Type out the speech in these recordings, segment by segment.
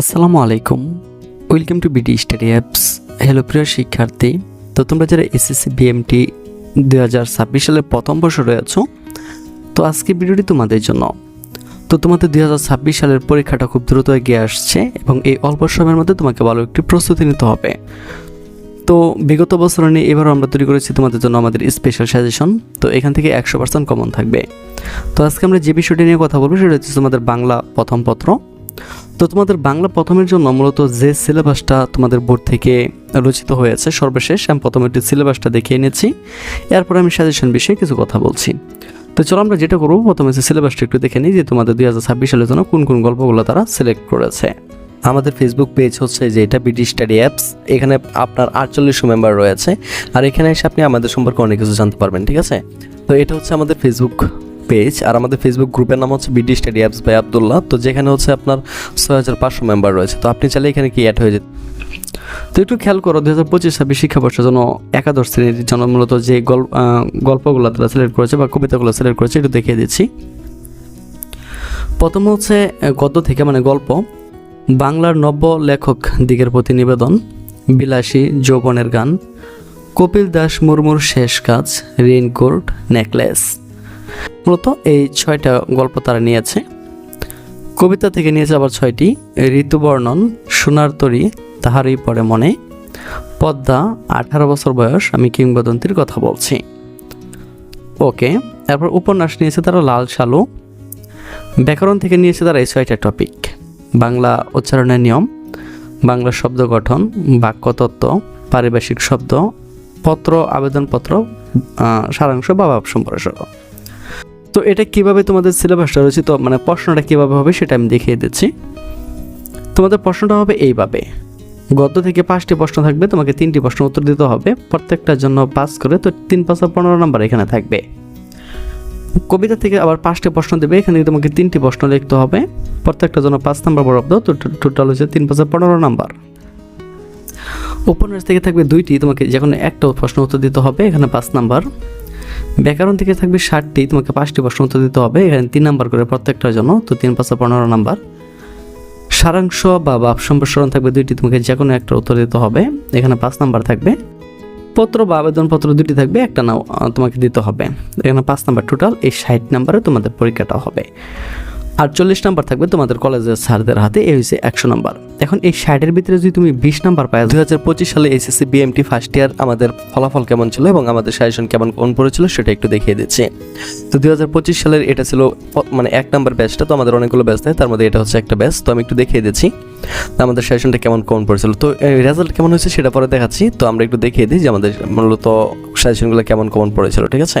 আসসালামু আলাইকুম। Welcome to BD study apps hello প্রিয় শিক্ষার্থী। তো তোমরা যারা এসএসসি বিএমটি দুই হাজার ছাব্বিশ সালের প্রথম বর্ষ রয়েছো, তো আজকে ভিডিওটি তোমাদের জন্য। তো তোমাদের দুই হাজার ছাব্বিশ সালের পরীক্ষাটা খুব দ্রুত এগিয়ে আসছে এবং এই অল্প সময়ের মধ্যে তোমাকে ভালো একটি প্রস্তুতি নিতে হবে। তো বিগত বছর নিয়ে এবারও আমরা তৈরি করেছি তোমাদের জন্য আমাদের স্পেশাল সাজেশন তো এখান থেকে একশো পার্সেন্ট কমন থাকবে। তো আজকে আমরা যে বিষয়টি নিয়ে কথা বলব, সেটা হচ্ছে তোমাদের বাংলা প্রথম পত্র। তো তোমাদের বাংলা প্রথমের জন্য মূলত যে সিলেবাসটা তোমাদের বোর্ড থেকে রচিত হয়েছে, সর্বশেষ, আমি প্রথমে একটি সিলেবাসটা দেখিয়ে এনেছি। এরপর আমি সাজেশন বিষয়ে কিছু কথা বলছি। তো চলো আমরা যেটা করব, প্রথমে সিলেবাসটা একটু দেখে নিই যে তোমাদের দুই হাজার ছাব্বিশ সালের জন্য কোন কোন গল্পগুলো তারা সিলেক্ট করেছে। আমাদের ফেসবুক পেজ হচ্ছে যে এটা বিডি স্টাডি অ্যাপস এখানে আপনার আটচল্লিশশো মেম্বার রয়েছে। আর এখানে এসে আপনি আমাদের সম্পর্কে অনেক কিছু জানতে পারবেন, ঠিক আছে? তো এটা হচ্ছে আমাদের ফেসবুক পেজ আর আমাদের ফেসবুক গ্রুপের নাম হচ্ছে BD study apps by Abdullah তো যেখানে হচ্ছে আপনার ছয় হাজার পাঁচশো মেম্বার রয়েছে। তো আপনি চাইলে এখানে কি অ্যাড হয়ে যেতে তো একটু খেয়াল করো দু হাজার পঁচিশ ছাব্বিশ শিক্ষাবর্ষের জন্য একাদশ শ্রেণির জন্য মূলত যে গল্প গল্পগুলো তারা সিলেক্ট করেছে বা কবিতাগুলো সিলেক্ট করেছে, একটু দেখিয়ে দিচ্ছি। প্রথম হচ্ছে গদ্য থেকে মানে গল্প। বাংলার নব্য লেখক দিকের প্রতি নিবেদন। বিলাসী যৌবনের গান। কপিল দাস মুর্মুর শেষ কাজ, রেইনকোট, নেকলেস। মূলত এই ছয়টা গল্প তারা নিয়েছে। কবিতা থেকে নিয়েছে আবার ছয়টি। ঋতুবর্ণন, সোনার তরী, তাহারই পরে মনে। পদ্মা, আঠারো বছর বয়স, আমি কিংবদন্তির কথা বলছি। ওকে তারপর উপন্যাস নিয়েছে তারা লাল শালু। ব্যাকরণ থেকে নিয়েছে তারা এই ছয়টা টপিক। বাংলা উচ্চারণের নিয়ম, বাংলা শব্দ গঠন বাক্যতত্ত্ব পারিভাষিক শব্দ, পত্র, আবেদনপত্র সারাংশ বা ভাব সম্প্রসারণ তো এটা কীভাবে তোমাদের সিলেবাসটা রয়েছে? তো মানে প্রশ্নটা কীভাবে হবে সেটা আমি দেখিয়ে দিচ্ছি। তোমাদের প্রশ্নটা হবে এইভাবে। গদ্য থেকে পাঁচটি প্রশ্ন থাকবে, তোমাকে তিনটি প্রশ্ন উত্তর দিতে হবে। প্রত্যেকটার জন্য পাস করে তো তিন, পাঁচ পনেরো নাম্বার এখানে থাকবে। কবিতা থেকে আবার পাঁচটি প্রশ্ন দেবে, এখানে তোমাকে তিনটি প্রশ্ন লিখতে হবে। প্রত্যেকটার জন্য পাঁচ নাম্বার বরাদ্দ, তো টোটাল হচ্ছে তিন, পাঁচে পনেরো নাম্বার। উপন্যাস থেকে থাকবে দুইটি, তোমাকে যে কোনো একটা প্রশ্ন উত্তর দিতে হবে, এখানে পাঁচ নাম্বার। ব্যাকরণ থেকে থাকবে ষাটটি, তোমাকে পাঁচটি প্রশ্ন উত্তর দিতে হবে। এখানে তিন নাম্বার করে প্রত্যেকটার জন্য, তো তিন পাঁচশো পনেরো নাম্বার। সারাংশ বা বাপ সম্প্রসারণ থাকবে দুইটি, তোমাকে যে কোনো একটা উত্তর দিতে হবে। এখানে পাঁচ নাম্বার থাকবে। পত্র বা আবেদনপত্র দুটি থাকবে, একটা নাও তোমাকে দিতে হবে। এখানে পাঁচ নাম্বার টোটাল এই ষাট নাম্বারে তোমাদের পরীক্ষাটা হবে। আর চল্লিশ নাম্বার থাকবে তোমাদের কলেজের স্যারদের হাতে, এই হচ্ছে একশো নাম্বার। এখন এই ষাটের ভিতরে যদি তুমি বিশ নাম্বার পাই দুই হাজার পঁচিশ সালে এসএসসি বিএমটি ফার্স্ট ইয়ার আমাদের ফলাফল কেমন ছিল এবং আমাদের সাজেশন কেমন কোন পড়েছিল সেটা একটু দেখিয়ে দিচ্ছি। তো দুই হাজার পঁচিশ সালের এটা ছিল মানে এক নাম্বার ব্যাচটা তো আমাদের অনেকগুলো ব্যাচ থাকে তার মধ্যে এটা হচ্ছে একটা ব্যাচ তো আমি একটু দেখিয়ে দিচ্ছি। আমাদের সেশনটা কেমন কোন পড়েছিল, তো রেজাল্ট কেমন হয়েছে সেটা পরে দেখাচ্ছি, তো আমরা একটু দেখিয়ে দিই যে আমাদের মূলত সাজেশনগুলো কেমন কেমন পড়েছিল, ঠিক আছে?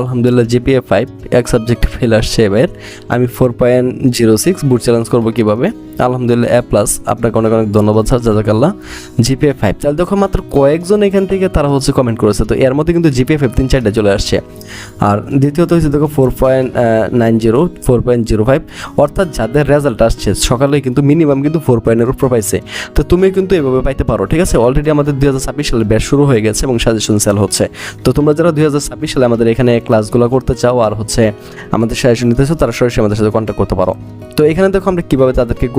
আলহামদুলিল্লাহ জিপিএ ফাইভ এক সাবজেক্ট ফেল আসছে এবার। আমি ফোর পয়েন্ট জিরো সিক্স বুট চ্যালেঞ্জ করব কীভাবে? আলহামদুলিল্লাহ এ প্লাস আপনাকে অনেক অনেক ধন্যবাদ, স্যার। জাজাকাল্লাহ। জিপিএ ফাইভ তাহলে দেখো মাত্র কয়েকজন এখান থেকে তারা হচ্ছে কমেন্ট করেছে। তো এর মধ্যে কিন্তু জিপিএ ফাইভ তিন চারটা চলে আসছে। আর দ্বিতীয়ত হচ্ছে দেখো four point nine zero four point zero five অর্থাৎ যাদের রেজাল্ট আসছে, সকালে কিন্তু মিনিমাম কিন্তু ফোর পয়েন্টের উপর পাইছে। তো তুমি কিন্তু এভাবে পাইতে পারো, ঠিক আছে? অলরেডি আমাদের দুই হাজার ছাব্বিশ সালে ব্যাচ শুরু হয়ে গেছে এবং সাজেশন সেল হচ্ছে। তো তোমরা যারা দুই হাজার ছাব্বিশ সালে আমাদের এখানে ক্লাসগুলো করতে চাও আর হচ্ছে আমাদের সাজেশন নিতে চাও, তারা সরাসরি আমাদের সাথে কন্ট্যাক্ট করতে পারো। তো এখানে দেখো আমরা কীভাবে তাদেরকে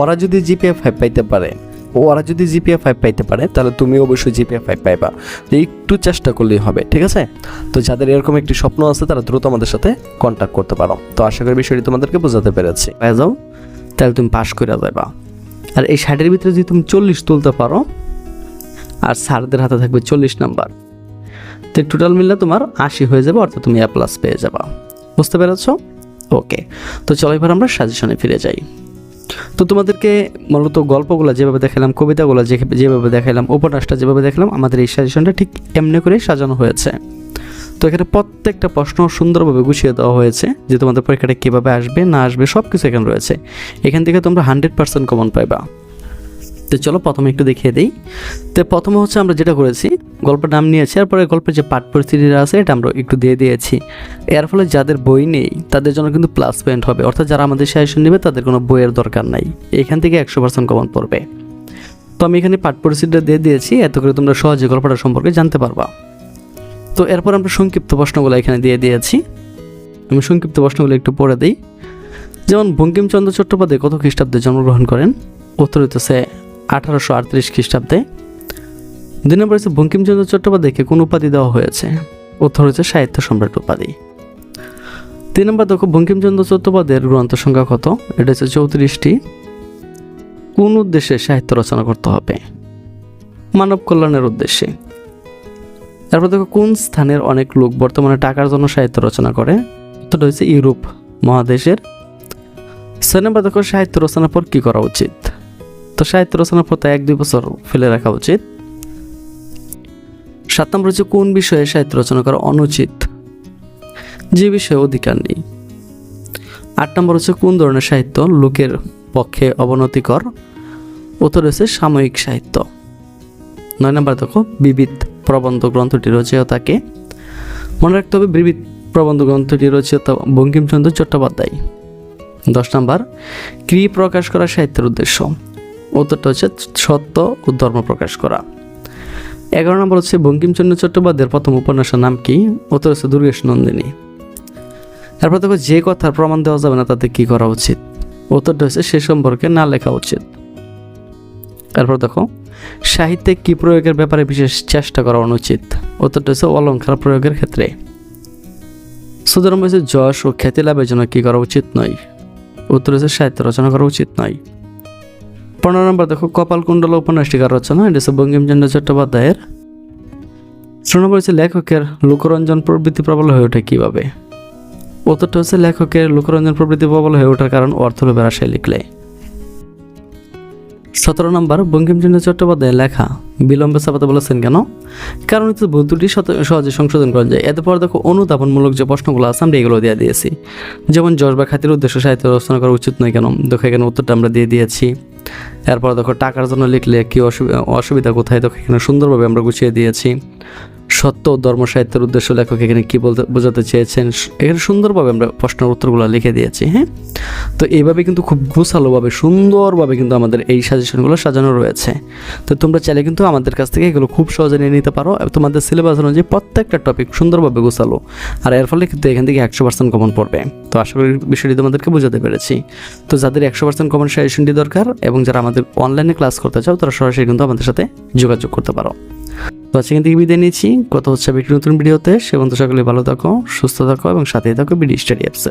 ওরা যদি জিপিএ ফাইভ পাইতে পারে, ওরা যদি জিপিএ ফাইভ পাইতে পারে, তাহলে তুমি অবশ্যই জিপিএ ফাইভ পাইবা। তো একটু চেষ্টা করলেই হবে, ঠিক আছে? তো যাদের এরকম একটি স্বপ্ন আছে, তারা দ্রুত আমাদের সাথে কন্ট্যাক্ট করতে পারো। তো আশা করি বিষয়টি তোমাদেরকে বোঝাতে পেরেছি। পেয়ে যাও, তাহলে তুমি পাশ করে যাবা আর এই ষাটের ভিতরে যদি তুমি চল্লিশ তুলতে পারো, আর স্যারদের হাতে থাকবে চল্লিশ নাম্বার, তো টোটাল মিললে তোমার আশি হয়ে যাবে, অর্থাৎ তুমি এ প্লাস পেয়ে যাবা। বুঝতে পেরেছ? ওকে তো চলো এবার আমরা সাজেশনে ফিরে যাই। তো তোমাদেরকে মূলত গল্পগুলো যেভাবে দেখালাম, কবিতাগুলো যেভাবে দেখালাম, উপন্যাসটা যেভাবে দেখালাম, আমাদের এই সাজেশনটা ঠিক এমনি করেই সাজানো হয়েছে। তো এখানে প্রত্যেকটা প্রশ্ন সুন্দরভাবে গুছিয়ে দেওয়া হয়েছে যে তোমাদের পরীক্ষাটা কীভাবে আসবে, না আসবে সব কিছু এখানে রয়েছে। এখান থেকে তোমরা হান্ড্রেড পার্সেন্ট কমন পাইবা। তো চলো প্রথমে একটু দেখিয়ে দিই। তো প্রথমে হচ্ছে আমরা যেটা করেছি গল্পের নাম নিয়েছি, এরপরে গল্পের যে পাঠ পরিস্থিতিটা আছে এটা আমরা একটু দিয়ে দিয়েছি। এর ফলে যাদের বই নেই, তাদের জন্য কিন্তু প্লাস পয়েন্ট হবে। অর্থাৎ যারা আমাদের সাজেশন নেবে, তাদের কোনো বইয়ের দরকার নাই। এখান থেকে একশো পার্সেন্ট কমন পড়বে। তো আমি এখানে পাঠ পরিস্থিতিটা দিয়ে দিয়েছি, এত করে তোমরা সহজে গল্পটা সম্পর্কে জানতে পারবা। তো এরপর আমরা সংক্ষিপ্ত প্রশ্নগুলো এখানে দিয়ে দিয়েছি। আমি সংক্ষিপ্ত প্রশ্নগুলো একটু পড়ে দিই। যেমন, বঙ্কিমচন্দ্র চট্টোপাধ্যায় কত খ্রিস্টাব্দে জন্মগ্রহণ করেন? উত্তর হইতেছে আঠারোশো আটত্রিশ খ্রিস্টাব্দে। দুই নম্বর হচ্ছে বঙ্কিমচন্দ্র চট্টোপাধ্যায়কে কোন উপাধি দেওয়া হয়েছে? উত্তর হচ্ছে সাহিত্য সম্রাট উপাধি। তিন নম্বর দেখো, বঙ্কিমচন্দ্র চট্টোপাধ্যায়ের গ্রন্থ সংখ্যা কত? এটা হচ্ছে চৌত্রিশটি। কোন উদ্দেশ্যে সাহিত্য রচনা করতে হবে? মানব কল্যাণের উদ্দেশ্যে। তারপর দেখো, কোন স্থানের অনেক লোক বর্তমানে টাকার জন্য সাহিত্য রচনা করে? উত্তরটা হচ্ছে ইউরোপ মহাদেশের। ছয় নম্বর দেখো, সাহিত্য রচনার পর কী করা উচিত? তো সাহিত্য রচনার পর তা এক দুই বছর ফেলে রাখা উচিত। সাত নম্বর হচ্ছে কোন বিষয়ে সাহিত্য রচনা করা অনুচিত? যে বিষয়ে অধিকার নেই। আট নম্বর হচ্ছে কোন ধরনের সাহিত্য লোকের পক্ষে অবনতিকর? উত্তর হচ্ছে সাময়িক সাহিত্য। নয় নম্বর দেখো, বিবিধ প্রবন্ধ গ্রন্থটি রচয়িতাকে মনে রাখতে হবে, বিবিধ প্রবন্ধ গ্রন্থটি রচয়িতা বঙ্কিমচন্দ্র চট্টোপাধ্যায়। দশ নম্বর ক্রি প্রকাশ করা সাহিত্যের উদ্দেশ্য? উত্তরটা হচ্ছে সত্য ও ধর্ম প্রকাশ করা। এগারো নম্বর হচ্ছে বঙ্কিমচন্দ্র চট্টোপাধ্যায়ের প্রথম উপন্যাসের নাম কি? উত্তর হচ্ছে দুর্গেশ নন্দিনী। তারপর দেখো যে কথার প্রমাণ দেওয়া যাবে না, তাতে কি করা উচিত? উত্তরটা হচ্ছে সে সম্পর্কে না লেখা উচিত। তারপর দেখো, সাহিত্যে কি প্রয়োগের ব্যাপারে বিশেষ চেষ্টা করা অনুচিত? উত্তরটা হচ্ছে অলঙ্কার প্রয়োগের ক্ষেত্রে। সুতরাং হচ্ছে যশ ও খ্যাতি লাভের জন্য কি করা উচিত নয়? উত্তর হচ্ছে সাহিত্য রচনা করা উচিত নয়। পনেরো নম্বর দেখো, কপালকুণ্ডল উপন্যাসটিকার রচনা, এটা হচ্ছে বঙ্কিমচন্দ্র চট্টোপাধ্যায়ের। ষোলো হচ্ছে লেখকের লোকরঞ্জন প্রবৃত্তি প্রবল হয়ে ওঠে কীভাবে? উত্তরটা হচ্ছে লেখকের লোকরঞ্জন প্রবৃত্তি প্রবল হয়ে ওঠার কারণ অর্থলোভের আশায় লিখলে। সতেরো নম্বর বঙ্কিমচন্দ্র চট্টোপাধ্যায়ের লেখা, বিলম্বে চাপাতে বলেছেন কেন? কারণ হচ্ছে ভুল ত্রুটি সহজে সংশোধন করা যায়। এতে পরে দেখো, অনুধাবনমূলক যে প্রশ্নগুলো আছে, আমরা এগুলো দিয়ে দিয়েছি। যেমন যশ বা খ্যাতির উদ্দেশ্য সাহিত্য রচনা করা উচিত নয় কেন? দেখো, এখানে উত্তরটা আমরা দিয়ে দিয়েছি। এরপর দেখো, টাকার জন্য লিখলে কি অসুবিধা কোথায়? দেখো, এখানে সুন্দরভাবে আমরা গুছিয়ে দিয়েছি। সত্য ও ধর্ম সাহিত্যের উদ্দেশ্য লেখক এখানে কী বলতে, বোঝাতে চেয়েছেন? এখানে সুন্দরভাবে আমরা প্রশ্নের উত্তরগুলো লিখে দিয়েছি হ্যাঁ? তো এইভাবে কিন্তু খুব গোছালোভাবে, সুন্দরভাবে কিন্তু আমাদের এই সাজেশনগুলো সাজানো রয়েছে। তো তোমরা চাইলে কিন্তু আমাদের কাছ থেকে এগুলো খুব সহজে নিয়ে নিতে পারো। তোমাদের সিলেবাস অনুযায়ী প্রত্যেকটা টপিক সুন্দরভাবে গোছালো। আর এর ফলে কিন্তু এখান থেকে একশো পার্সেন্ট কমন পড়বে। তো আশা করি বিষয়টি তোমাদেরকে বোঝাতে পেরেছি। তো যাদের একশো পার্সেন্ট কমন সাজেশনটি দরকার এবং যারা আমাদের অনলাইনে ক্লাস করতে চাও, তারা সরাসরি কিন্তু আমাদের সাথে যোগাযোগ করতে পারো। তো আজকে থেকে বিদায় নিয়েছি কত হচ্ছে একটি নতুন ভিডিওতে। সে বন্ধু সকলে ভালো থাকো, সুস্থ থাকো এবং সাথেই থাকো বিডি স্টাডি অ্যাপসে